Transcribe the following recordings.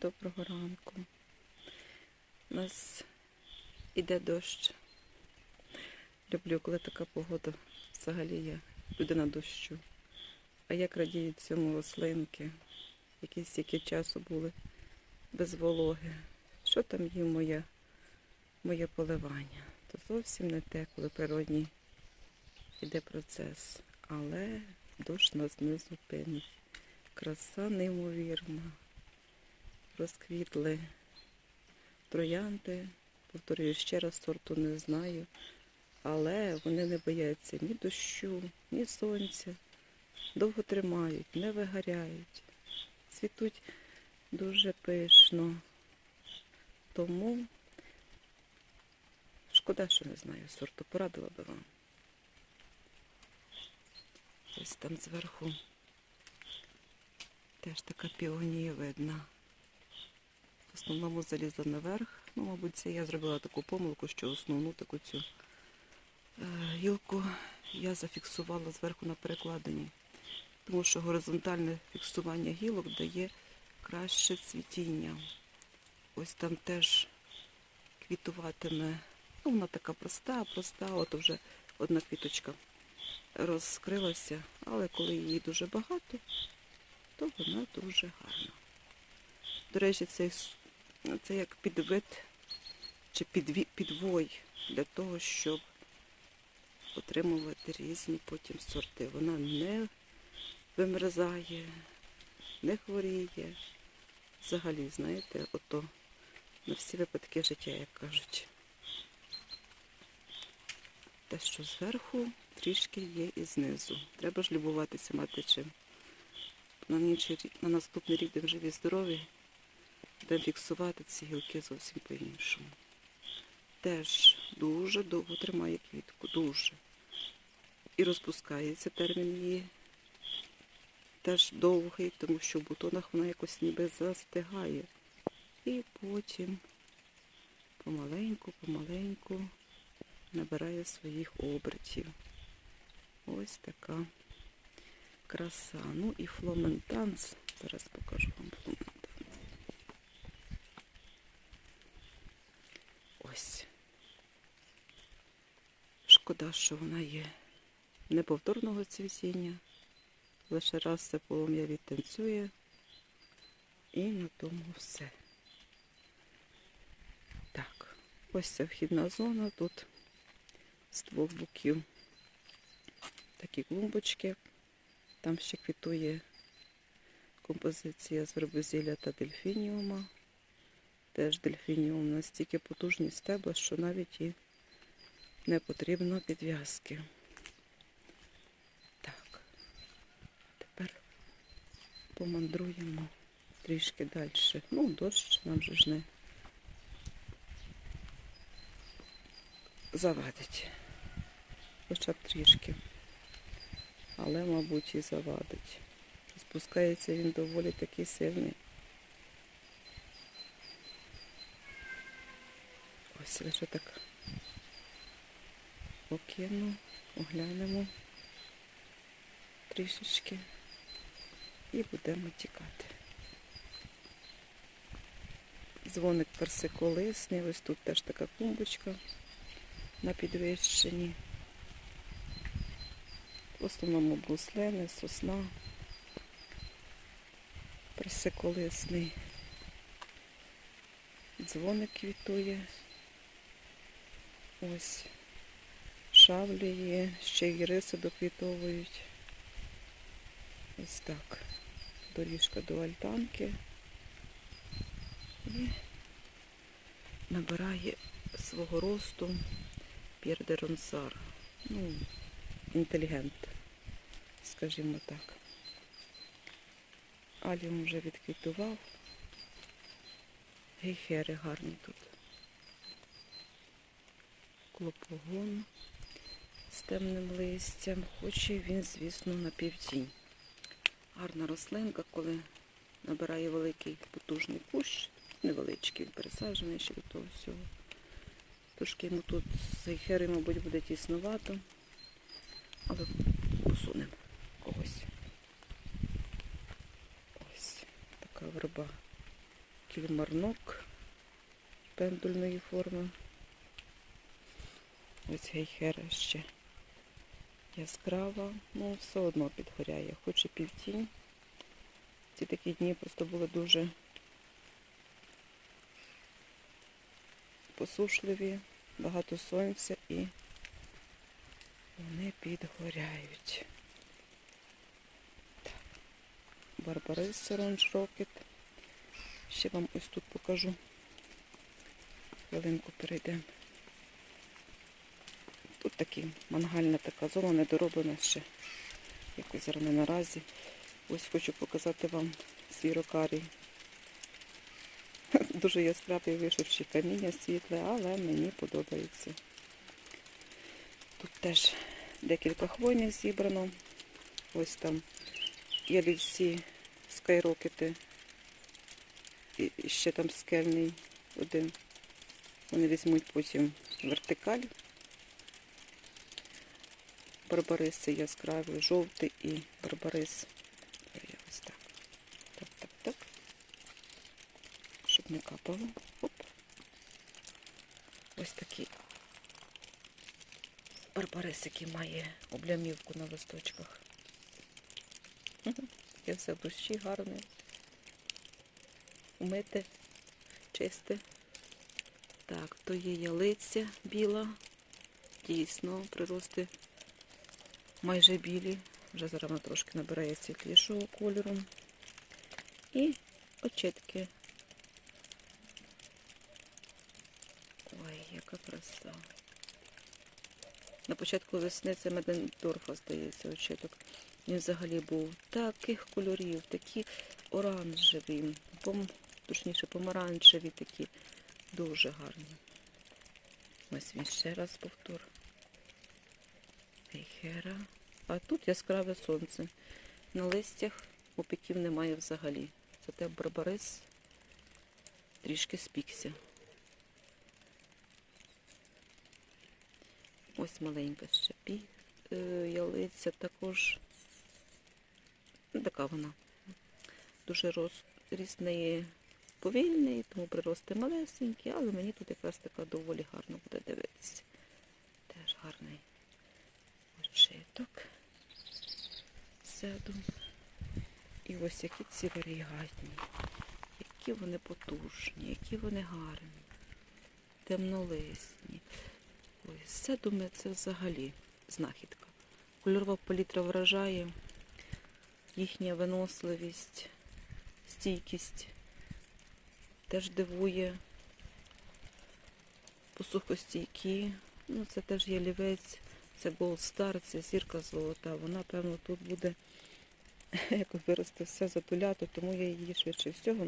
доброго ранку. У нас іде дощ. Люблю, коли така погода. Взагалі я людина дощу. А як радіють цьому рослинки, які стільки часу були без вологи. Що там їм моє, моє поливання? То зовсім не те, коли природній іде процес. Але дощ нас не зупинить. Краса неймовірна. Розквітли троянди. Повторюю ще раз, сорту не знаю. Але вони не бояться ні дощу, ні сонця. Довго тримають, не вигоряють. Цвітуть дуже пишно. Тому шкода, що не знаю сорту, порадила би вам. Ось там зверху теж така піонія видна. Основному залізла наверх. Ну, мабуть, це я зробила таку помилку, що основну таку цю е, гілку я зафіксувала зверху на перекладині. Тому що горизонтальне фіксування гілок дає краще цвітіння. Ось там теж квітуватиме. Ну, вона така проста, проста, от вже одна квіточка розкрилася, але коли її дуже багато, то вона дуже гарна. До речі, це, с- це як підвид чи підвой для того, щоб отримувати різні потім сорти. Вона не вимерзає, не хворіє. Взагалі, знаєте, ото на всі випадки життя, як кажуть. Те, що зверху трішки є і знизу. Треба ж любуватися мати чим. На, інший на наступний рік, де вже здорові, будемо фіксувати ці гілки зовсім по-іншому. Теж дуже довго тримає квітку, дуже. І розпускається термін її. Теж довгий, тому що в бутонах вона якось ніби застигає. І потім помаленьку, помаленьку набирає своїх обертів. Ось така краса. Ну і фломентанс. Зараз покажу вам фломентанс. Ось. Шкода, що вона є неповторного цвітіння. Лише раз це полум'я відтанцює. І на тому все. Так, ось ця вхідна зона. Тут з двох боків такі клумбочки. Там ще квітує композиція з вербозілля та дельфініума. Теж дельфініум настільки потужні стебла, що навіть і не потрібно підв'язки. Так, тепер помандруємо трішки далі. Ну, дощ нам же ж не завадить. Хоча б трішки. Але, мабуть, і завадить. Спускається він доволі такий сильний. Ось лише так окину, оглянемо трішечки і будемо тікати. Дзвоник персиколисний, ось тут теж така клумбочка на підвищенні. В основному буслени, сосна, персиколисний. Дзвоник квітує. Ось шавлі є, ще й риси доквітовують. Ось так. Доріжка до альтанки. І набирає свого росту П'єр. Ну, інтелігент, скажімо так. Аліум вже відквітував. Гейхери гарні тут. Клопогон з темним листям, хоч і він, звісно, на півтінь. Гарна рослинка, коли набирає великий потужний кущ, невеличкий, пересаджений ще до того всього. Трошки йому тут з мабуть, буде тіснувато, але посунемо когось. Ось така верба кільмарнок пендульної форми. Ось гейхера ще яскрава, ну все одно підгоряє, хоч і півтінь. Ці такі дні просто були дуже посушливі, багато сонця і вони підгоряють. Барбарис Orange Rocket. Ще вам ось тут покажу. Хвилинку перейдемо. Тут такі мангальна така зона, недороблена ще. Якось зараз наразі. Ось хочу показати вам свій рокарій. Дуже яскравий вишивши каміння світле, але мені подобається. Тут теж декілька хвойних зібрано. Ось там ялівці скайрокети. І ще там скельний один. Вони візьмуть потім вертикаль. Барбариси яскравий, жовтий і барбарис. Ось так. Так, так, так. Щоб не капало. Оп. Ось такий барбарис, який має облямівку на листочках. Я все в душі гарне. Умите, чисте. Так, то є ялиця біла. Дійсно, прирости майже білі. Вже зараз трошки набирає світлішого кольору. І очітки. Ой, яка краса. На початку весни це Медендорфа, здається, очіток. Він взагалі був таких кольорів, такі оранжеві, пом... точніше помаранчеві такі. Дуже гарні. Ось він ще раз повтор. Ейхера. А тут яскраве сонце. На листях опіків немає взагалі. Зате барбарис трішки спікся. Ось маленька ще пі е, ялиця також. Ну, Така вона. Дуже роз... ріст повільний, тому прирости малесенькі, але мені тут якраз така доволі гарно буде дивитися. Теж гарний очиток. Седу. І ось які ці варігатні, які вони потужні, які вони гарні, темнолисні. Ось седуми це взагалі знахідка. Кольорова палітра вражає, їхня виносливість, стійкість теж дивує. Посухостійкі. Ну, це теж є лівець, це Gold Star, це зірка золота. Вона, певно, тут буде якось виросте все затуляти, тому я її швидше всього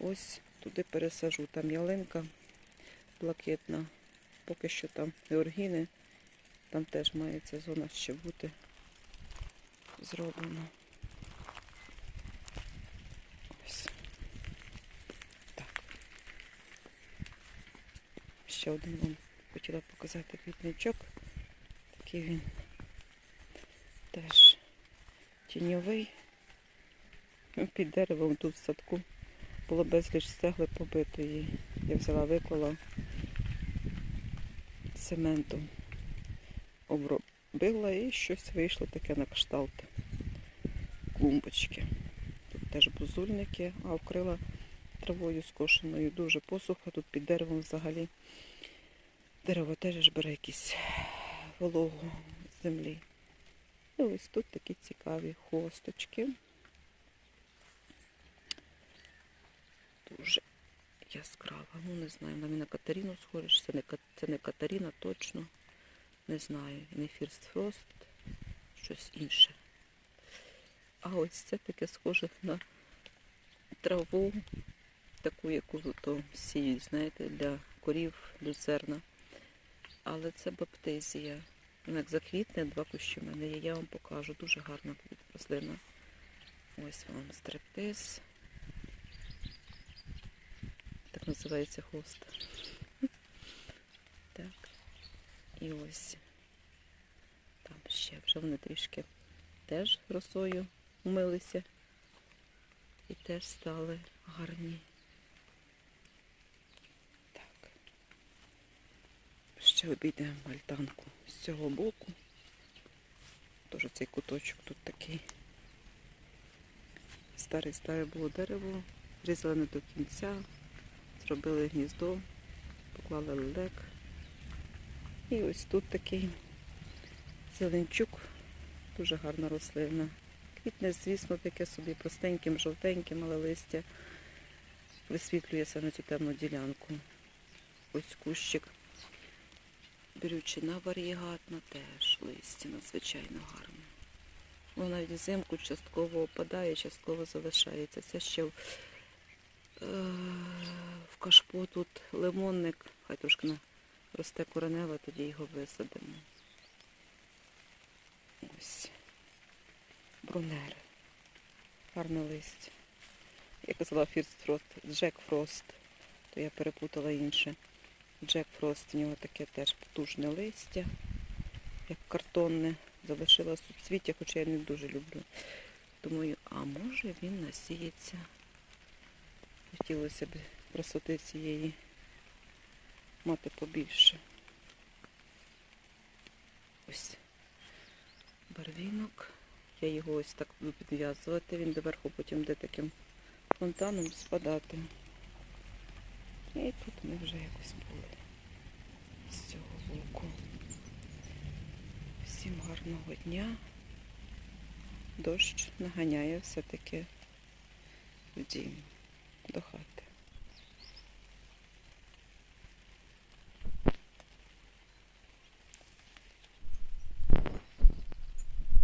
ось туди пересажу. Там ялинка блакитна, поки що там георгіни, там теж має ця зона ще бути зроблена. Так. Ще один вам хотіла показати квітничок. Такий він теж тіньовий. Під деревом тут в садку було безліч стегли побитої. Я взяла, виклала цементом, обробила і щось вийшло таке на кшталт клумбочки. Тут теж бузульники, а вкрила травою скошеною. Дуже посуха, тут під деревом взагалі. Дерево теж бере якісь вологу землі. І ось тут такі цікаві хосточки. Дуже яскрава. Ну, не знаю, на Катаріну схоже, чи це не, це не Катаріна точно. Не знаю. Не Фірст Фрост, щось інше. А ось це таке схоже на траву, таку, яку то сіють, знаєте, для корів, люцерна. Але це баптизія. Вона як заквітне, два кущі в мене є, я вам покажу. Дуже гарна рослина. Ось вам стриптиз. Так називається хоста. Так. І ось. Там ще вже вони трішки теж росою умилися. І теж стали гарні. Ще обійдемо альтанку з цього боку. Тож цей куточок тут такий. Старе старе було дерево, різали не до кінця, зробили гніздо, поклали лелек. І ось тут такий зеленчук, дуже гарна рослина. Квітне, звісно, таке собі простеньким, жовтеньким, але листя висвітлює саме цю темну ділянку. Ось кущик. Брючина варігатна теж листя надзвичайно гарне. Воно навіть взимку частково опадає, частково залишається. Це ще в, е, в кашпо тут лимонник, хай трошки на- росте коренева, тоді його висадимо. Ось. Брунери. Гарне листя. Я казала Фірст Фрост, Джек Фрост, то я перепутала інше. Джек Фрост, у нього таке теж потужне листя, як картонне. Залишилось у цвіті, хоча я не дуже люблю. Думаю, а може він насіється. Хотілося б красоти цієї мати побільше. Ось барвінок. Я його ось так буду підв'язувати, він доверху потім буде таким фонтаном спадати. І тут ми вже якось були з цього боку. Всім гарного дня. Дощ наганяє все-таки в дім до хати.